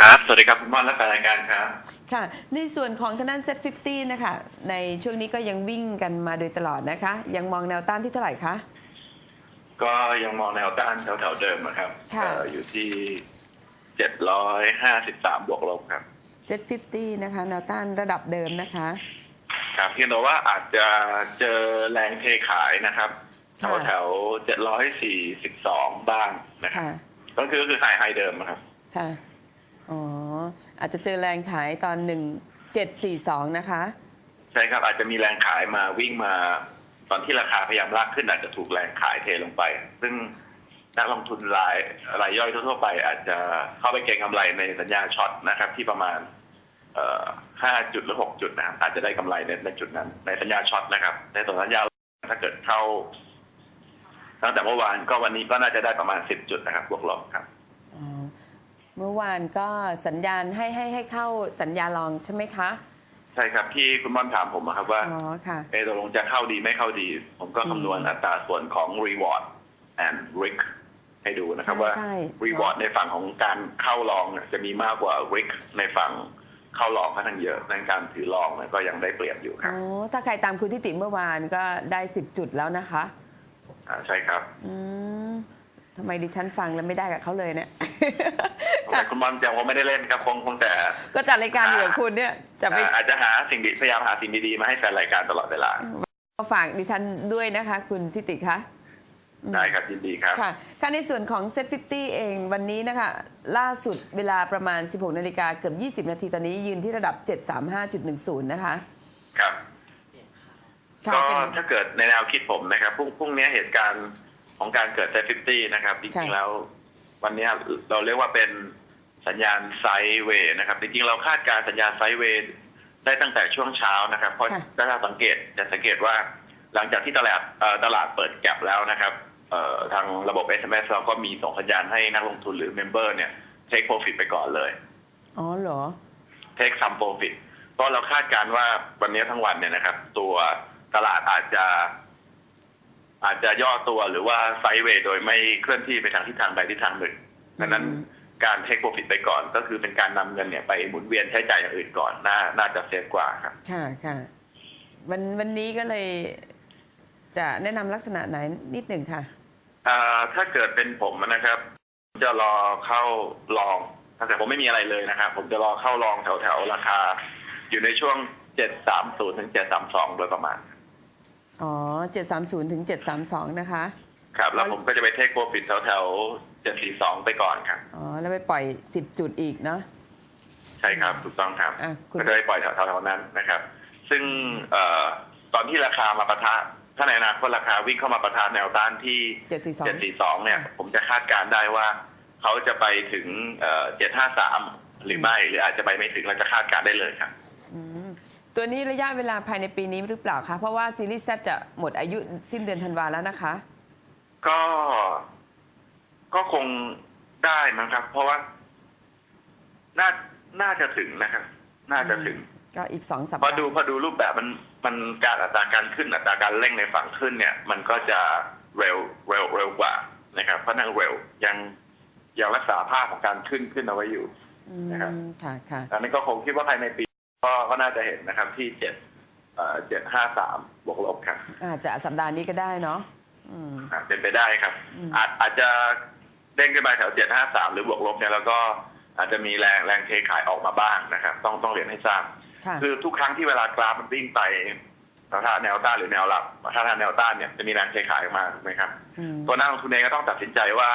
ครับ สวัสดีครับคุณม่อนและแฟนรายการครับ ค่ะ ในส่วนของทางด้านเซ็ต50นะคะ ในช่วงนี้ก็ยังวิ่งกันมาโดยตลอดนะคะ ยังมองแนวต้านที่เท่าไหร่คะ ก็ยังมองแนวต้านแถวๆเดิมนะครับค่ะ เอ่ออยู่ที่เจ็ดร้อยห้าสิบสามบวกลบครับ เซ็ต50นะคะ แนวต้านระดับเดิมนะคะ ครับเพียงแต่ว่าอาจจะเจอแรงเทขายนะครับแถค่ะวแถวเจ็ดร้อยสี่สิบสองบ้างนะครับค่ะ ก็คือก็คือไฮไฮเดิมนะครับ ค่ะ อาจจะเจอแรงขายตอน1742นะคะ ใช่ครับอาจจะมีแรงขายมาวิ่งมา ตอนที่ราคาพยายามลากขึ้นอาจจะถูกแรงขายเทลงไป ซึ่งนักลงทุนรายรายย่อยทั่วๆไป อาจจะเข้าไปเก็งกำไรในสัญญาช็อตนะครับ ที่ประมาณห้าจุดหรือหกจุดนะครับอาจจะได้กำไรในในจุดนั้น ในสัญญาช็อตนะครับ ในส่วนสัญญาถ้าเกิดเข้าตั้งแต่เมื่อวานก็วันนี้ก็น่าจะได้ประมาณสิบจุดนะครับบวกลบครับ เมื่อวานก็สัญญาณให้ให้ให้เข้าสัญญาลองใช่ไหมคะ ใช่ครับที่คุณม่อนถามผมอะครับว่าอ๋อค่ะ เออตกลงจะเข้าดีไม่เข้าดี ผมก็คำนวณอัตราส่วนของ reward and risk ให้ดูนะครับใช่ว่า ใช่ reward ในฝั่งของการเข้าลองเนี่ยจะมีมากกว่า risk ในฝั่งเข้าลองค่อนข้างเยอะในการถือลองเนี่ยก็ยังได้เปรียบอยู่ครับอ๋อถ้าใครตามคุณทิติเมื่อวานก็ได้ 10 จุดแล้วนะคะอ่าใช่ครับ อืมทำไมดิฉันฟังแล้วไม่ได้กับเขาเลยเนี่ย แต่คุณบอลจะคงไม่ได้เล่นครับคงคงแต่ ก็จัดรายการอยู่กับคุณเนี่ยจะไปอ่าอาจจะหาสิ่งดีพยายามหาสิ่งดีๆมาให้แฟนรายการตลอดเวลาฝากดิฉันด้วยนะคะ คุณทิติคะได้ครับยินดีครับค่ะค่ะในส่วนของ Set 50 เองวันนี้นะคะ ล่าสุดเวลาประมาณ 16นาฬิกาเกือบ 20 นาทีตอนนี้ยืนที่ระดับ 735.10 นะคะ ครับค่ะก็เป็นถ้าเกิดในแนวคิดผมนะครับพรุ่งพรุ่งนี้เหตุการณ์ของการเกิดเซฟฟิตี้นะครับ จริงค่ะๆแล้ว วันนี้เราเรียกว่าเป็นสัญญาณไซด์เวย์นะครับจริงๆเราคาดการณ์สัญญาณไซด์เวย์ได้ตั้งแต่ช่วงเช้านะครับเพราะถ้าเราสังเกตจะสังเกตว่าหลังจากที่ตลาดเอ่อตลาดเปิดแก็บแล้วนะครับเอ่อทางระบบ SMS เราก็มีส่งสัญญาณให้นักลงทุนหรือเมมเบอร์เนี่ยเทคโปรฟิตไปก่อนเลย อ๋อเหรอเทคซัมโปรฟิตเพราะเราคาดการณ์ว่าวันนี้ทั้งวันเนี่ยนะครับ ตัวตลาดอาจจะ อาจจะย่อตัวหรือว่าไซด์เวย์โดยไม่เคลื่อนที่ไปทางทิศทางใดทิศทางหนึ่งดังนั้นอืมการเทคโปรฟิตไปก่อน ก็คือเป็นการนำเงินเนี่ยไปหมุนเวียนใช้จ่ายอย่างอื่นก่อนน่าน่าจะเซฟกว่าครับค่ะค่ะวันวันนี้ก็เลยจะแนะนำลักษณะไหนนิดหนึ่งค่ะอ่าถ้าเกิดเป็นผมนะครับ จะรอเข้าลองแต่ผมไม่มีอะไรเลยนะครับ ผมจะรอเข้าลองแถวแถวๆราคา อยู่ในช่วงเจ็ดสามศูน ย์ถึงเจ็ดสามสองโดยประมาณอ๋อ730ถึง732นะคะ ครับ แล้วผมก็จะไปเทคโปรฟิตแถวแถวเจ็ดสี่สองไปก่อนครับ อ๋อ แล้วไปปล่อย10จุดอีกเนาะใช่ครับถูกต้องครับอะคุณก็จะไปปล่อยแถวๆนั้นนะครับ ซึ่งเอ่อตอนที่ราคามาปะทะถ้าในอนาคตราคาวิ่งเข้ามาปะทะแนวต้านที่742 742 เนี่ย ผมจะคาดการณ์ได้ว่า เขาจะไปถึงเอ่อ753 หรือไม่ หรืออาจจะไปไม่ถึงเราจะคาดการณ์ได้เลยครับอืม ตัวนี้ระยะเวลาภายในปีนี้หรือเปล่าคะ เพราะว่าซีรีส์ Z จะหมดอายุสิ้นเดือนธันวาแล้วนะคะ ก็ก็คงได้มั้งครับ เพราะว่า น่าน่าจะถึงนะครับ น่าจะถึง ก็อีกสองสัปพอดาห์ดูพอดูรูปแบบมันมันการอัตราการขึ้นอัตราการเร่งในฝั่งขึ้นเนี่ย มันก็จะเร็วเร็วเร็วกว่านะครับเพราะนั่งเร็วยังยังรักษาภาพของการขึ้นขึ้นเอาไว้อยู่อืนะครับมค่ะค่ะอันนี้ก็คงคิดว่าภายในปี ก็ก็น่าจะเห็นนะครับที่เจ็ดเจ็ดห้าสามบวกลบครับอาจจะสัปดาห์นี้ก็ได้เนาะอืมอ่าเป็นไปได้ครับอืมอาจอาจจะเด้งขึ้นไปแถวเจ็ดห้าสามหรือบวกลบเนี่ยแล้วก็อาจจะมีแรงแรงเทขายออกมาบ้างนะครับ ต้องต้องเรียนให้ทราบค่ะคือทุกครั้งที่เวลากราฟมันวิ่งไปแถวๆแนวต้านหรือแนวรับถ้าแนวต้านเนี่ยจะมีแรงเทขายออกมาถูกไหมครับอืมตัวนักลงทุนเองก็ต้องตัดสินใจว่า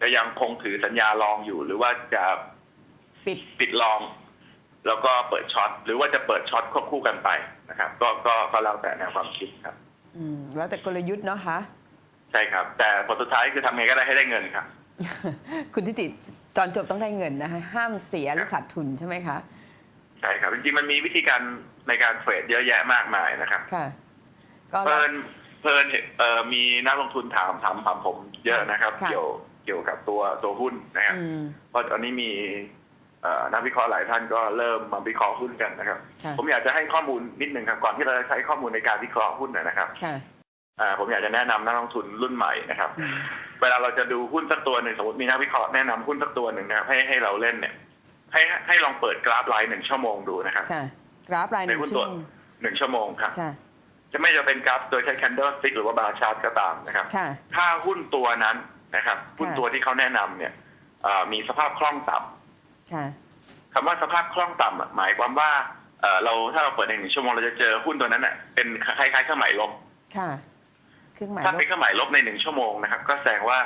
จะยังคงถือสัญญาลองอยู่ หรือว่าจะปิดปิดลอง แล้วก็เปิดช็อตหรือว่าจะเปิดช็อตควบคู่กันไปนะครับ ก็ก็ก็แล้วแต่แนวความคิดครับ อืม แล้วแต่กลยุทธ์เนาะคะใช่ครับ แต่ผลสุดท้ายคือทำไงก็ได้ให้ได้เงินครับ คุณทิติตอนจบต้องได้เงินนะคะห้ามเสียหรือขาดทุนใช่ไหมคะใช่ครับจริงๆมันมีวิธีการในการเทรดเยอะแยะมากมายนะครับค่ะก็เพลินเพลินเอ่อมีนักลงทุนถามถามถามผมเยอะนะครับค่ะเกี่ยวเกี่ยวกับตัวตัวหุ้นนะครับอืมเพราะตอนนี้มีเอ่อ นักวิเคราะห์หลายท่านก็เริ่มมาวิเคราะห์หุ้นกันนะครับค่ะผมอยากจะให้ข้อมูลนิดหนึ่งครับก่อนที่เราจะใช้ข้อมูลในการวิเคราะห์หุ้นนะครับค่ะอ่าผมอยากจะแนะนำนักลงทุนรุ่นใหม่นะครับอืมเวลาเราจะดูหุ้นสักตัวหนึ่งสมมติมีนักวิเคราะห์แนะนำหุ้นสักตัวหนึ่งนะครับให้ให้เราเล่นเนี่ย ให้ให้ลองเปิดกราฟไลน์หนึ่งชั่วโมงดูนะครับค่ะกราฟรายหในนึ่งหุ้นชั่ตัววโมงหนึ่งชั่วโมงครับค่ะจะไม่จะเป็นกราฟโดยใช้ candle stick หรือว่า bar chart ก็ตามนะครับค่ะถ้าหุ้นตัวนั้นนะครับ หุ้นตัวที่เขาแนะนำเนี่ยเอ่อมีสภาพคล่องต่ำ ค่ะคำว่าสภาพคล่องต่ำอะหมายความว่าเอ่อเราถ้าเราเปิดในหนึ่งชั่วโมงเราจะเจอหุ้นตัวนั้นน่ะเป็นคล้ายๆเครื่องหมายลบค่ะเครื่องหมายถ้าลเป็นบเครื่องหมายลบในหนึ่งชั่วโมงนะครับ ก็แสดงว่า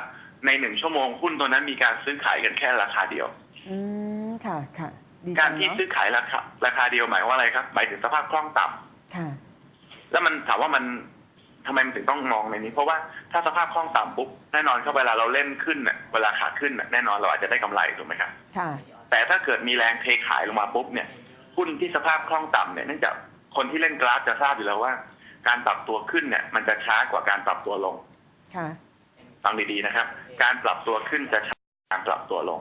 ในหนึ่งชั่วโมงหุ้นตัวนั้นมีการซื้อขายกันแค่ราคาเดียว อืมค่ะค่ะดีกาจัรงที่เนาะซื้อขายราคาราคาเดียวหมายว่าอะไรครับหมายถึงสภาพคล่องต่ำค่ะ แล้วมันถามว่ามันทำไมมันถึงต้องมองในนี้ เพราะว่าถ้าสภาพคล่องต่ำปุ๊บแน่นอนครับเวลาเราเล่นขึ้นน่ะเวลาขาขึ้นน่ะแน่นอนเราอาจจะได้กำไรถูกไหมครับค่ะ แต่ถ้าเกิดมีแรงเทขายลงมาปุ๊บเนี่ยหุ้นที่สภาพคล่องต่ำเนี่ยเนื่องจากคนที่เล่นกราฟจะทราบอยู่แล้วว่า การปรับตัวขึ้นเนี่ยมันจะช้ากว่าการปรับตัวลงค่ะฟังดีๆนะครับ การปรับตัวขึ้นจะช้ากว่าการปรับตัวลง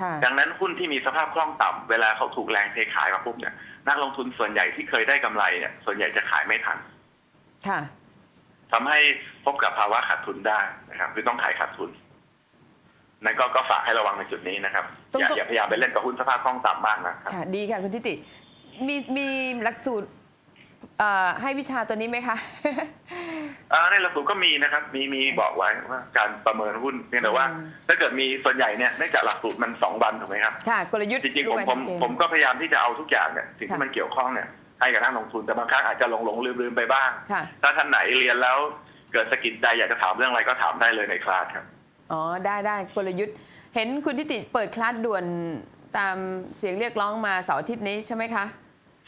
ค่ะดังนั้นหุ้นที่มีสภาพคล่องต่ำเวลาเขาถูกแรงเทขายมาปุ๊บเนี่ยนักลงทุนส่วนใหญ่ที่เคยได้กำไรเนี่ยส่วนใหญ่จะขายไม่ทัน ค่ะทำให้พบกับภาวะขาดทุนได้นะครับ คือต้องขายขาดทุน นั่นก็ก็ฝากให้ระวังในจุดนี้นะครับต้องอย่าต้องอย่าพยายามไปเล่นกับหุ้นสภาพคล่องต่ำมากนะครับค่ะดีค่ะคุณทิติ มีมีหลักสูตรเอ่อให้วิชาตัวนี้ไหมคะอ่าในหลักสูตรก็มีนะครับ มีมีบอกไว้ว่าการประเมินหุ้นเพียงแต่ว่าอืมถ้าเกิดมีส่วนใหญ่เนี่ยเนื่องจากหลักสูตรมันสองวันถูกไหมครับค่ะกลยุทธ์จริงๆผมรูปผมแบบเกผมก็พยายามที่จะเอาทุกอย่างเนี่ยสิ่งที่ค่ะมันเกี่ยวข้องเนี่ยให้กับนักลงทุนแต่บางครั้งอาจจะหลงหลงลืมลืมไปบ้างค่ะถ้าท่านไหนเรียนแล้วเกิดสะกิดใจอยากจะถามเรื่องอะไรก็ถามได้เลยในคลาสครับ อ๋อ ได้ได้กลยุทธ์ เห็นคุณทิติเปิดคลาสด่วนตามเสียงเรียกร้องมาเสาร์อาทิตย์นี้ใช่ไหมคะ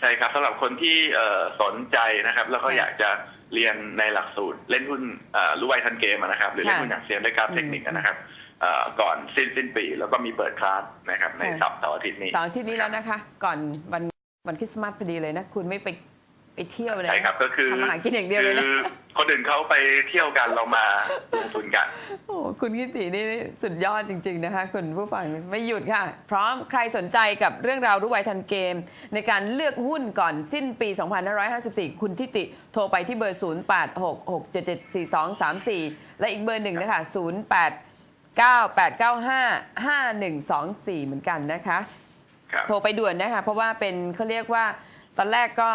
ใช่ครับสำหรับคนที่เอ่อสนใจนะครับ แล้วก็ค่ะอยากจะเรียนในหลักสูตร เล่นหุ้นเอ่อรู้ไวทันเกมอะนะครับ หรือเล่นค่ะหุ้นอย่างเซียนด้วยกราฟอืมเทคนิคอะนะครับเอ่อก่อนสิ้นสิ้นปี แล้วก็มีเปิดคลาสนะครับในค่ะสัปดาห์อาทิตย์นี้เสาร์อาทิตย์นี้แล้วนะคะ ก่อนวันวันคริสต์มาสพอดีเลยนะ คุณไม่ไปไปเที่ยวเลยนะใช่ครับก็คือทำอาหารกินอย่างเดียวเลยนะ คือคนอื่นเขาไปเที่ยวกันเรามาลงทุนกัน โอ้คุณกิตินี่สุดยอดจริง ๆ นะคะคุณผู้ฟังไม่หยุดค่ะ พร้อมใครสนใจกับเรื่องราวรู้ไวทันเกม ในการเลือกหุ้นก่อนสิ้นปี 2554 คุณทิติโทรไปที่เบอร์ 0866774234 และอีกเบอร์หนึ่งนะคะ 0898955124 เหมือนกันนะคะครับโทรไปด่วนนะคะ เพราะว่าเป็นเขาเรียกว่าตอนแรกก็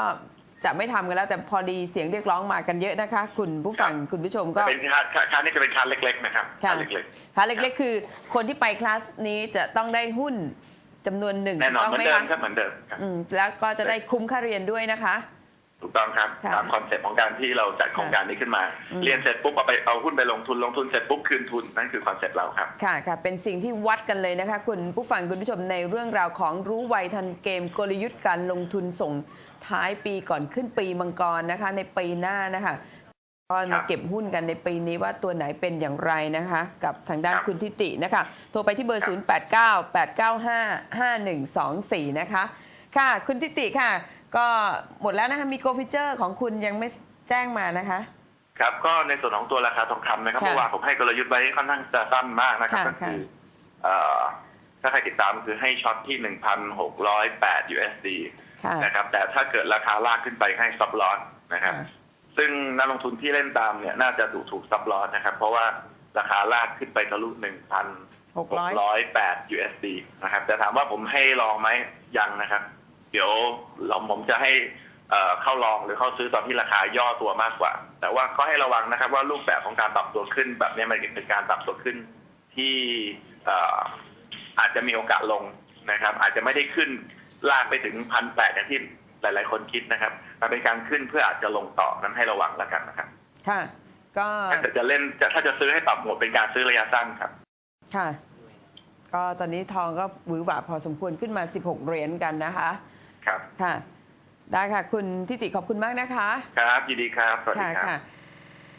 จะไม่ทำกันแล้วแต่พอดีเสียงเรียกร้องมากันเยอะนะคะ คุณผู้ฟังครับคุณผู้ชมก็เป็นคลาสคลาสนี้จะเป็นคลาสเล็ก ๆ นะครับคค่ะลาสเล็กค่ะเล็ก ๆ คือ คนที่ไปคลาสนี้จะต้องได้หุ้นจำนวนหนึ่งๆแน่นอนถูกเหต้มือองนไหมเดิมคะครับเหมือนเดิมครับอืมแล้วก็จะได้คุ้มค่าเรียนด้วยนะคะ ถูกต้องครับค่ะตามคอนเซ็ปต์ของการที่เราจัดโครงการนี้ขึ้นมาอืมเรียนเสร็จปุ๊บเอาไปเอาหุ้นไปลงทุนลงทุนเสร็จปุ๊บคืนทุนนั่นคือคอนเซ็ปต์เราครับค่ะค่ะเป็นสิ่งที่วัดกันเลยนะคะ คุณผู้ฟังคุณผู้ชมในเรื่องราวของรู้ไวทันเกมกลยุทธ์การลงทุนส่งท้ายปีก่อนขึ้นปีมังกรนะคะ ในปีหน้านะคะก็มาเก็บหุ้นกันในปีนี้ว่าตัวไหนเป็นอย่างไรนะคะ กับทางด้านครับคุณทิตินะคะ โทรไปที่เบอร์ครับ0898955124 นะคะ ค่ะ คุณทิติค่ะ ก็หมดแล้วนะคะมีโกฟิเจอร์ของคุณยังไม่แจ้งมานะคะ ครับ ก็ในส่วนของตัวราคาทองคำนะครับค่ะเมื่อวานผมให้กลยุทธ์ไว้ค่อนข้างจะสั้นมากนะครับ ค่ะก็คือเอ่อถ้าใครติดตามคือให้ช็อตที่ 1,608 USD ค่ะนะครับ แต่ถ้าเกิดราคาลากขึ้นไปให้ซับลอสนะครับ ค่ะ ซึ่งนักลงทุนที่เล่นตามเนี่ยน่าจะถูกถูกซับลอสนะครับ เพราะว่าราคาลากขึ้นไปทะลุ600 1,608 USD นะครับ แต่ถามว่าผมให้ลองไหมยังนะครับ เดี๋ยวเราผมจะให้เอ่อเข้าลองหรือเข้าซื้อตอนที่ราคาย่อตัวมากกว่า แต่ว่าก็ให้ระวังนะครับ ว่ารูปแบบของการปรับตัวขึ้นแบบนี้มันเป็นการปรับตัวขึ้นที่เอ่ออาจจะมีโอกาสลงนะครับ อาจจะไม่ได้ขึ้นลากไปถึงพันแปดอย่างที่หลาย ๆ คนคิดนะครับมันเป็นการขึ้นเพื่ออาจจะลงต่อนั้นให้ระวังแล้วกันนะครับ ค่ะ ก็ถ้าเกิดจะเล่นจะถ้าจะซื้อให้ปรับโหมดเป็นการซื้อระยะสั้นครับ ค่ะ ก็ตอนนี้ทองก็หวือหวาพอสมควรขึ้นมา 16 เหรียญกันนะคะ ครับ ค่ะ ได้ค่ะ คุณทิติขอบคุณมากนะคะ ครับยินดีครับสวัสดีค่ะครับ ค่ะ